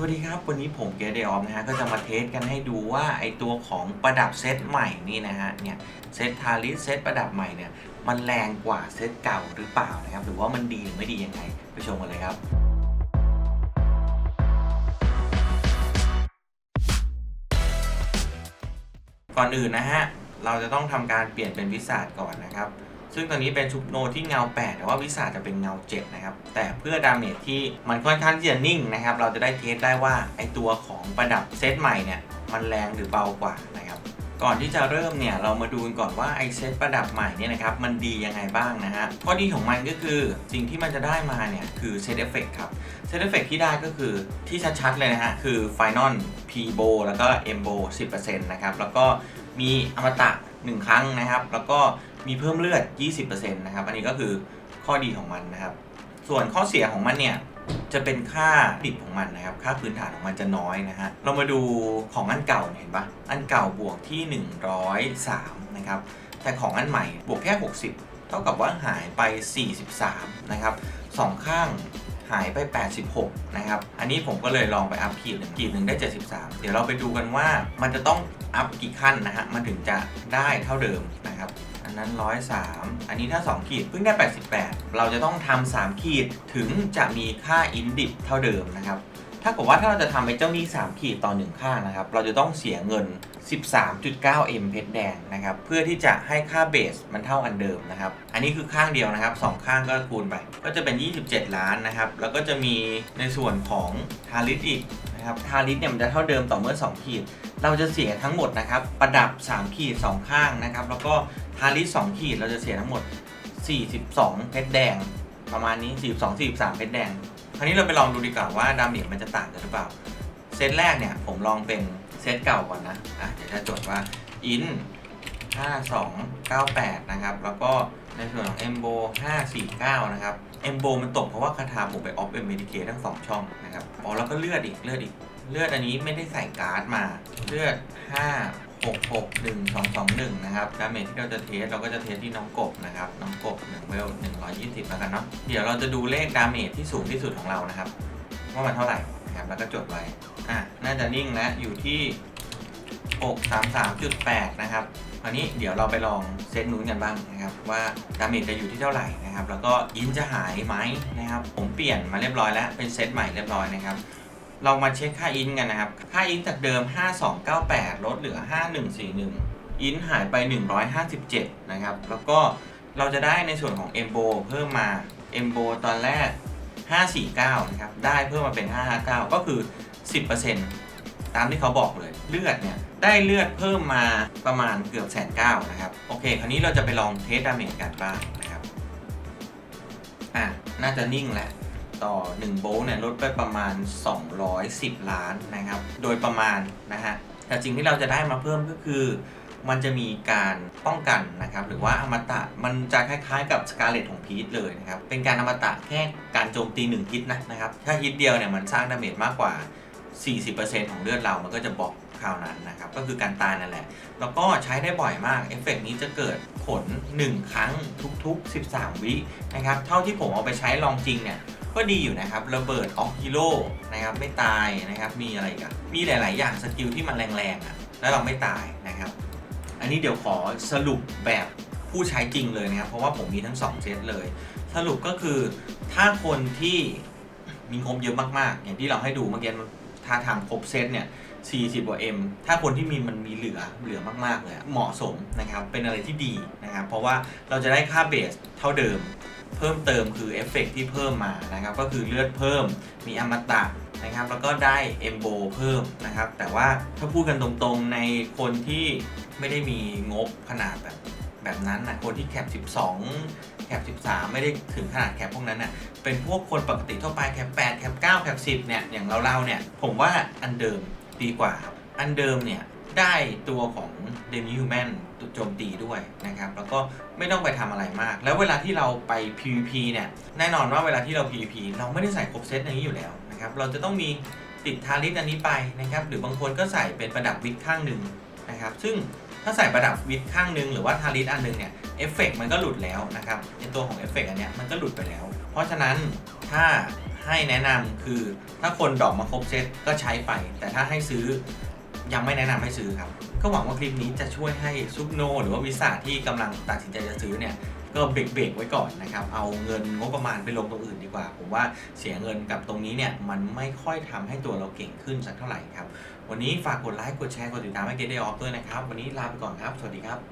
สวัสดีครับ วันนี้ผมเกเดออมนะฮะก็จะมาเทสกันให้ดูว่าไอตัวของประดับเซตใหม่นี่นะฮะเนี่ยเซตทาริสเซตประดับใหม่เนี่ยมันแรงกว่าเซตเก่าหรือเปล่านะครับ หรือว่ามันดีหรือไม่ดียังไงไปชมกันเลยครับก่อนอื่นนะฮะเราจะต้องทำการเปลี่ยนเป็นวิสาดก่อนนะครับ ซึ่งตอนนี้เป็นชุบโนที่เงา 8 แต่ว่าวิสาจะเป็นเงา 7 นะครับ แต่เพื่อดาเมจที่มันค่อนข้างที่จะนิ่งนะครับ เราจะได้เทสได้ว่าไอตัวของประดับเซตใหม่เนี่ยมันแรงหรือเบากว่านะครับก่อนที่จะเริ่มเนี่ยเรามาดูกันก่อนว่าไอเซตประดับใหม่เนี่ยนะครับมันดียังไงบ้างนะฮะข้อดีของมันก็คือสิ่งที่มันจะได้มาเนี่ยคือเซตเอฟเฟกครับเซตเอฟเฟกที่ได้ก็คือที่ชัดๆเลยนะฮะคือ Final P b o แล้วก็ M b o 10%นะครับแล้วก็มีอมตะ 1 ครั้งนะครับ แล้วก็ มีเพิ่มเลือด 20%นะครับ อันนี้ก็คือข้อดีของมันนะครับ ส่วนข้อเสียของมันเนี่ยจะเป็นค่าดิบของมันนะครับ ค่าพื้นฐานของมันจะน้อยนะฮะ เรามาดูของอันเก่าเห็นปะอันเก่าบวกที่ 103 นะครับ แต่ของอันใหม่บวกแค่ 60 เท่ากับว่าหายไป 43 นะครับสองข้างหายไป 86 นะครับ อันนี้ผมก็เลยลองไปอัพขีดหนึ่งขีดหนึ่งได้ 73 เดี๋ยวเราไปดูกันว่ามันจะต้องอัพกี่ขั้นนะฮะ มันถึงจะได้เท่าเดิมนะครับ อันนั้น 103 อันนี้ถ้า 2 ขีดเพิ่งได้ 88 เราจะต้องทำ3ขีดถึงจะมีค่าอินดิบเท่าเดิมนะครับถ้ากับว่าถ้าเราจะทำไอ้เจ้าหนี้ 3 ขีดต่อ1ข้างนะครับ เราจะต้องเสียเงิน 13.9M เพชรแดงนะครับ เพื่อที่จะให้ค่าเบสมันเท่าอันเดิมนะครับ อันนี้คือข้างเดียวนะครับ 2 ข้างก็คูณไป ก็จะเป็น 27 ล้านนะครับ แล้วก็จะมีในส่วนของทาริสอีก นะครับทาริสเนี่ยมันจะเท่าเดิมต่อเมื่อ 2 ขีด เราจะเสียทั้งหมดนะครับ ประดับ 3 ขีด 2 ข้างนะครับ แล้วก็ทาริส2ขีดเราจะเสียทั้งหมด 42 เพชรแดง ประมาณนี้ 42 43 เพชรแดง คราวนี้เราไปลองดูดีกว่าว่าดาเมจมันจะต่างกันหรือเปล่า เซตแรกเนี่ยผมลองเป็นเซตเก่าก่อนนะ อะเดี๋ยวจะจดว่า in 5298 นะครับ แล้วก็ในส่วนของ embo 549 นะครับ embo มันตกเพราะว่าคาถาผมไปออฟเอ็มเมดิเคทั้ง2ช่องนะครับอ๋อแล้วก็เลือดอีกเลือดอีก เลือดอันนี้ไม่ได้ใส่การ์ดมา เลือด 5 6 6 1 2 2 1 นะครับดาเมจที่เราจะเทสเราก็จะเทสที่น้องกบนะครับ น้องกบ1เวล120 แล้วกันเนาะ เดี๋ยวเราจะดูเลขดาเมจที่สูงที่สุดของเรานะครับ ว่ามันเท่าไหร่นะครับ แล้วก็จดไว้ อะ น่าจะนิ่งแล้วอยู่ที่ 633.8 นะครับคราวนี้เดี๋ยวเราไปลองเซตนู้นกันบ้างนะครับ ว่าดาเมจจะอยู่ที่เท่าไหร่นะครับ แล้วก็อินจะหายไหมนะครับ ผมเปลี่ยนมาเรียบร้อยแล้ว เป็นเซตใหม่เรียบร้อยนะครับเรามาเช็คค่าอินกันนะครับ ค่าอินจากเดิม 5298 ลดเหลือ 5141 อินหายไป 157 นะครับ แล้วก็เราจะได้ในส่วนของ m b o เพิ่มมา m b o ตอนแรก 549 นะครับ ได้เพิ่มมาเป็น 559 ก็คือ 10% ตามที่เขาบอกเลยเลือดเนี่ยได้เลือดเพิ่มมาประมาณเกือบแสนเก้านะครับ โอเค คราวนี้เราจะไปลองเทสดาเมจกันบ้างนะครับ อะ น่าจะนิ่งแล้ว ต่อ 1โบลต์เนี่ยลดไปประมาณ 210 ล้านนะครับ โดยประมาณนะฮะ แต่สิ่งที่เราจะได้มาเพิ่มก็คือ มันจะมีการป้องกันนะครับ หรือว่าอมตะมันจะคล้ายๆกับสกาเลตของพีทเลยนะครับ เป็นการอมตะแค่การโจมตี1ฮิตนะนะครับ ถ้าฮิตเดียวเนี่ยมันสร้างดาเมจมากกว่า 40%ของเลือดเรามันก็จะบอกคราวนั้นนะครับ ก็คือการตายนั่นแหละ แล้วก็ใช้ได้บ่อยมาก เอฟเฟกต์นี้จะเกิดผล 1 ครั้งทุก ๆ 13 วินะครับ เท่าที่ผมเอาไปใช้ลองจริงเนี่ยก็ดีอยู่นะครับ ระเบิดออกฮีโร่นะครับ ไม่ตายนะครับ มีอะไรกันมีหลาย ๆ อย่างสกิลที่มันแรงๆอะ แล้วเราไม่ตายนะครับ อันนี้เดี๋ยวขอสรุปแบบผู้ใช้จริงเลยนะครับ เพราะว่าผมมีทั้ง 2 เซตเลย สรุปก็คือถ้าคนที่มีงบเยอะมาก ๆ อย่างที่เราให้ดูเมื่อกี้มัน ถ้าทางครบเซตเนี่ย 40กว่า M ถ้าคนที่มีมันมีเหลือเหลือมากๆเลยเหมาะสมนะครับ เป็นอะไรที่ดีนะครับ เพราะว่าเราจะได้ค่าเบสเท่าเดิม เพิ่มเติมคือเอฟเฟกต์ที่เพิ่มมานะครับ ก็คือเลือดเพิ่มมีอมตะนะครับ แล้วก็ได้เอมโบเพิ่มนะครับ แต่ว่าถ้าพูดกันตรงๆในคนที่ไม่ได้มีงบขนาดแบบแบบนั้นนะคนที่แคป 12 แคป13 ไม่ได้ถึงขนาดแคปพวกนั้นน่ะเป็นพวกคนปกติทั่วไปแคป8แคป9แคป10เนี่ยอย่างเราๆเนี่ยผมว่าอันเดิมดีกว่าครับอันเดิมเนี่ยได้ตัวของเดมิฮูแมนโจมตีด้วยนะครับ แล้วก็ไม่ต้องไปทำอะไรมาก แล้วเวลาที่เราไป PVP เนี่ยแน่นอนว่าเวลาที่เรา PVP เราไม่ได้ใส่ครบเซตอย่างนี้อยู่แล้วนะครับเราจะต้องมีติดทาริสอันนี้ไปนะครับหรือบางคนก็ใส่เป็นประดับวิกข้างหนึ่งนะครับซึ่ง ถ้าใส่ประดับวิดข้างหนึ่งหรือว่าทาริสอันหนึงเนี่ยเอฟเฟกต์มันก็หลุดแล้วนะครับในตัวของเอฟเฟกต์อันเนี้ยมันก็หลุดไปแล้ว เพราะฉะนั้นถ้าให้แนะนำคือถ้าคนดอกมาครบเซตก็ใช้ไป แต่ถ้าให้ซื้อยังไม่แนะนำให้ซื้อครับ ก็หวังว่าคลิปนี้จะช่วยให้ซุปโน หรือว่าวิสาที่กำลังตัดสินใจจะซื้อเนี่ย ก็เบรกเบรกไว้ก่อนนะครับ เอาเงินงบประมาณไปลงตรงอื่นดีกว่า ผมว่าเสียเงินกับตรงนี้เนี่ยมันไม่ค่อยทำให้ตัวเราเก่งขึ้นสักเท่าไหร่ครับ วันนี้ฝากกดไลค์ กดแชร์ กดติดตามให้เกดเดย์ออฟด้วยนะครับ วันนี้ลาไปก่อนครับ สวัสดีครับ